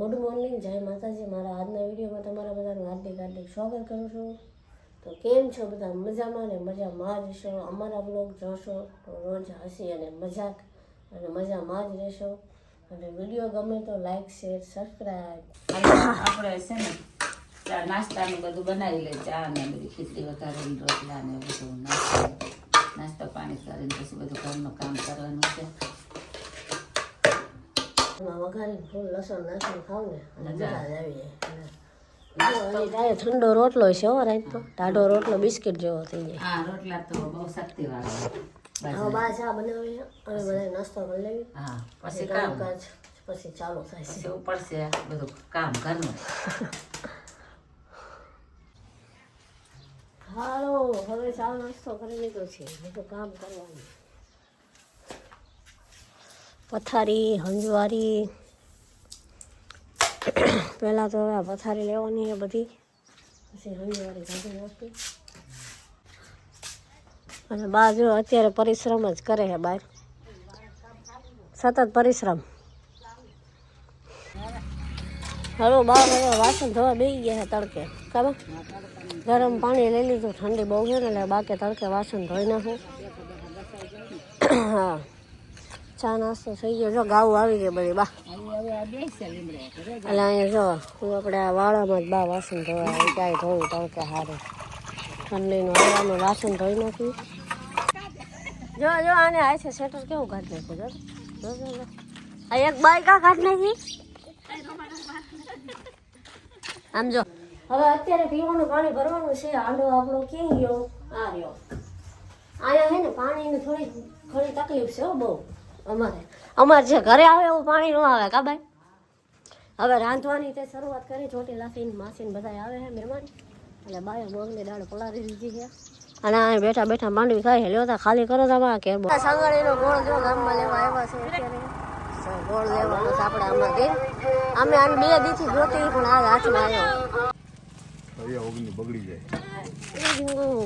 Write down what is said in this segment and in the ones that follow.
Good morning, જય માતાજી. મારા આજના વિડીયોમાં તમારા બધાનું હાર્દિક હાર્દિક સ્વાગત કરું છું. તો કેમ છો બધા? મજામાં ને મજામાં જ રહેશો? અમારા બ્લોગ જોશો તો રોજ હસી અને મજાક અને મજામાં જ રહેશો. અને વીડિયો ગમે તો લાઈક શેર સબસ્ક્રાઈબ આપણે છે ને ચા નાસ્તાનું બધું બનાવી લે ચા ને બધી ખીચડી વઘારીને રોટલા ને બધું નાસ્તો. નાસ્તો પાણી કરીને પછી બધું ઘરનું કામ કરવાનું છે. એમાં વઘારીને ફૂલ લસણ નાખીને ખાવ ને. મજા જ આવી. જાય અને જો, અહીં તારે ઠંડો રોટલો છે હો રાત તો. ટાઢો રોટલો બિસ્કિટ જેવો થઈ જાય. હા રોટલા તો બહુ શક્તિ વાળા હવે બા ચા બનાવી અને બધા નાસ્તો કરી લેવી. હા પછી કામ. કામકાજ પછી ચાલુ થાય છે. બધું કામ કરવું હાલો હવે ચા નાસ્તો કરી લીધો છે. બધું કામ કરવાનું પથારી, હંજવારી. પહેલાં તો હવે પથારી લેવાની છે બધી. પછી હંજવારી કાઢી નાખી. અને બા જો અત્યારે પરિશ્રમ જ કરે છે બહાર સતત પરિશ્રમ. હલો, બા હવે વાસણ ધોવા બેસી ગયા છે તડકે. ખબર? ગરમ પાણી લઈ લીધું, ઠંડી બહુ છે ને એટલે બાકી તડકે વાસણ ધોઈ નાખું. હા. ચા નાસ્તો થઈ ગયો. જો ગાવું આવી ગયો બધી, બા. એટલે અહીંયા જો, હું આપણે આ વાળામાં જ બા વાસણ ધોવા ક્યાંય ધોવું તડકે સારું ઠંડીનું હવામાં વાસણ ધોઈ નાખ્યું. જો જો, આને આ છે સ્વેટર કેવું કાઢી નાખ્યું, જો. આ એક બાઈ કા કાઢી નાખી? આમ જો. હવે અત્યારે પીવાનું પાણી ભરવાનું છે આંડો આપણો ક્યાં ગયો? આ રહ્યો. અહીંયા હે ને પાણીની થોડી ઘણી તકલીફ છે બહુ. અમારે. અમારે જે ઘરે આવે એવું પાણી ન આવે કા ભાઈ હવે રાંધવાની તે શરૂઆત કરી ચોટી લાફીને માસીને બધા આવે છે મહેમાન. એટલે બાયો મગની દાળ પલાળી દીધી છે. અને આ બેઠા બેઠા માંડવી ખાઈ લ્યો તા ખાલી કરો તમારા કે સાંગળીનો ગોળ જો ગામમાં લેવા આવ્યા છે અત્યારે. ગોળ લેવાનો છે આપણે આમાં કે અમે આને બે દીથી જોતી પણ આ હાથમાં આવ્યો. બગડી જાય.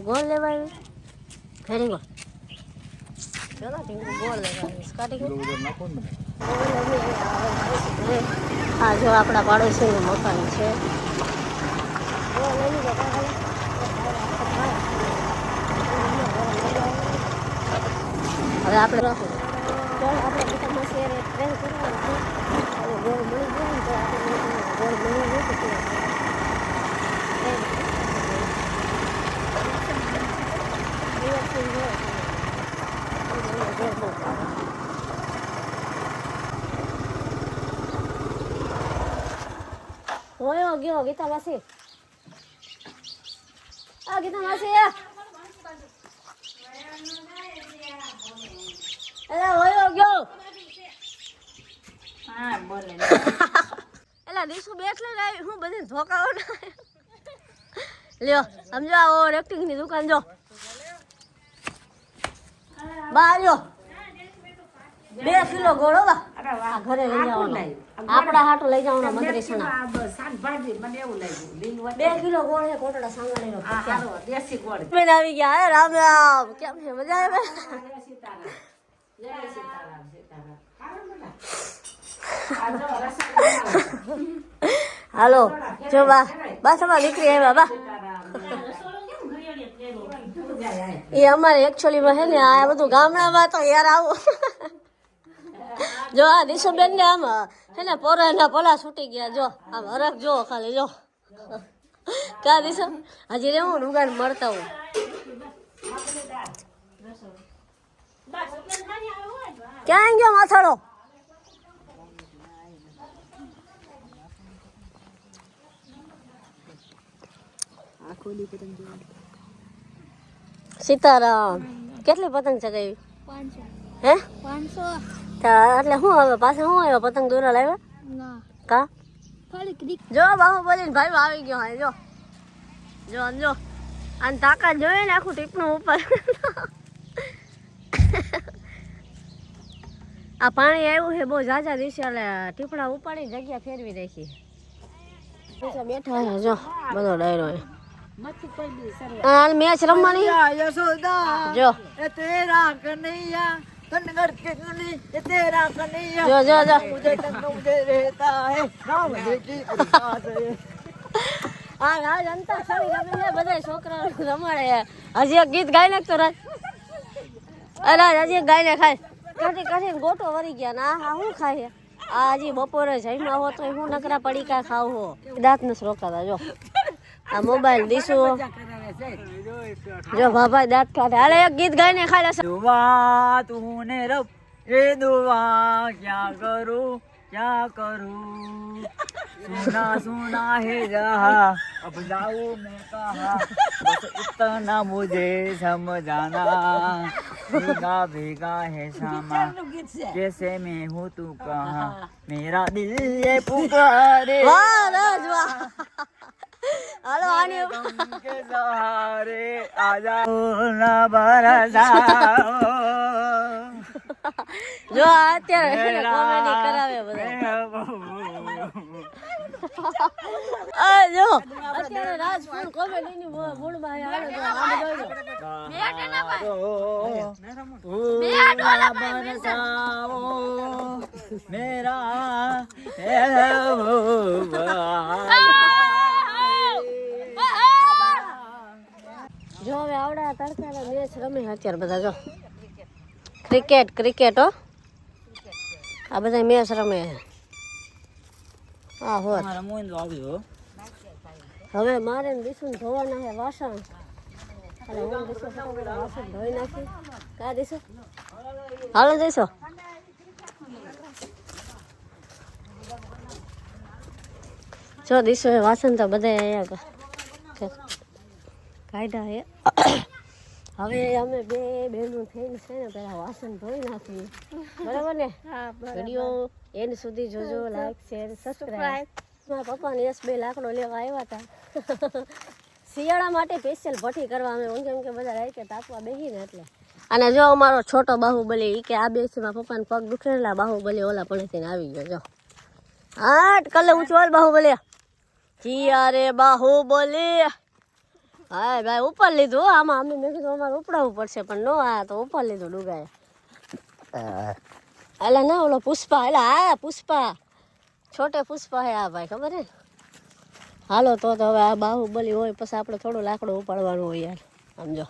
ગોળ લેવા ફેરી વેરી ગુડ ચલો ઢીંગુ ગોળ ને હા જો આપણા પાડોશીનું મકાન છે. હવે આપણે આપણે બધા શેર ટ્રેન છે ગોળ મળી જાય ને તો આપણે મળી જાય ત્યાં દિવસથી ગોળ ગોળ બહુ ભાવે. હોયો ગયો ગીતા માસી. આ ગીતા માસી એલા હોયો ગયો. હા બોલે. એલા દીસુ લઈને આવી હું બધી ધોકાઓ ના લ્યો સમજો આવો એક્ટિંગની દુકાન જો. બા લ્યો બે કિલો ગોળો આ ઘરે લઈ જવાનો. આપણા હાટો લઈ જવાનો મંત્રી સણા શાકભાજી મને એવું લાગ્યું. બે કિલો ગોળ છે કોટડા સાંગળીનો આ હારો દેશી ગોળ. બેન આવી ગયા હે રામ રામ. કેમ છે મજા આવે? સીતારામ. જય સીતારામ સીતારામ. હાલો જો બા બસ અમાર દીકરી આવ્યા બા. એ અમારે એકચ્યુઅલીમાં હે ને આ બધું ગામડામાં તો યાર આવું. જો આ દિશુબેન ને આમ હે ને પોરાના પોલા છૂટી ગયા. જો આમ હરખ જો ખાલી જો. કા દિશા હજી રેવું નુગાડ મળતા હું ક્યાં ગયો માથાડો? સીતારામ. કેટલી પતંગ ચગાવી? હે? પાંચસો. તા એટલે શું હવે પાછા શું આવ્યો પતંગ દોરા લાવ્યા કા જો બાહુબલી ભાઈ આવી ગયો હા જો જો આમ જો આને તાકાત જોઈએ ને આખું ટીપણું ઉપર આ પાણી આવ્યું છે બહુ ઝાઝા દિવસે એટલે ટીપડા ઉપાડી જગ્યા ફેરવી રાખી બેઠા છે જો બધો ડાયરો મેચ રમવાની જો એ તેરા કનૈયા कन्नड़ के कली ये तेरा कन्हैया જો જો જો मुझे तंग मुझे रहता है नाम देखी प्रकाश है આ રાજ અંતાક્ષરી રમે છે બધા છોકરાઓ રમાડે છે હજી એક ગીત ગાઈ નાખતો રાજ અરે રાજ હજી એક ગાઈને ખાય કાઢી કાઢીને ગોટો વરી ગયા ના હા શું ખાય છે આ હજી બપોરે જમ્યા હો તો હું નકરા પડીકા ખાવ હો દાંત નથી રોકાતા જો આ મોબાઈલ દીશું જો ભાભાઈ દાંત કાઢે હાલે એક ગીત ગાઈને ખાઈ લેશે दुआ तूने रब ये दुआ क्या करूं क्या करूं सुना सुना है जहा अब जाऊं मैं कहा बस इतना मुझे समझाना भीगा भीगा है शामा जैसे मैं हूँ तू कहा मेरा दिल ये पुकारे વાહ રાજ વાહ હાલો આને કે આજા. ના જો અત્યારે કોમેડી કરાવે બધા. મેરા તડકાના મેચ રમે અત્યારે બધા જો ક્રિકેટ ક્રિકેટ હો. આ બધા મેચ રમે આ હા. હોત હવે મારે દીશું ધોવાના છે વાસણ. અને હું વાસણ ધોઈ નાખી. કા દીસું હાલો જઈશો જો દીશો વાસણ તો બધા કાઢ્યા હે હવે અમે બે બહેનો થઈને છે ને પેલા વાસણ ધોઈ નાખીએ. બરાબર ને? વીડિયો એન્ડ સુધી જોજો લાઈક શેર સબસ્ક્રાઈબ મારા પપ્પા ને યસ બે લાકડો લેવા આવ્યા હતા શિયાળા માટે સ્પેશિયલ ભઠ્ઠી કરવા અમે ઊંઘ ઊંઘે બધા રાઈ કે તાપવા બેસીને એટલે. અને જો અમારો છોટો બાહુબલી એ કે આ બેસી મારા પપ્પાને પગ દુખેલા બાહુબલી ઓલા પડેથી આવી ગયો જો. આઠ કલે ઊંચો બાહુબલી. જીયા રે બાહુબલી. હા ભાઈ ઉપર લીધું આમાં અમે મેં કીધું અમારે ઉપડાવવું પડશે પણ નો આ તો ઉપર લીધું ડુગાએ. એટલે ના ઓલો પુષ્પા એટલે હા પુષ્પા. છોટે પુષ્પા હે આ ભાઈ ખબર હે? હાલો તો તો હવે આ બાહુબલી હોય પછી આપણે થોડું લાકડું ઉપાડવાનું હોય યાર. સમજો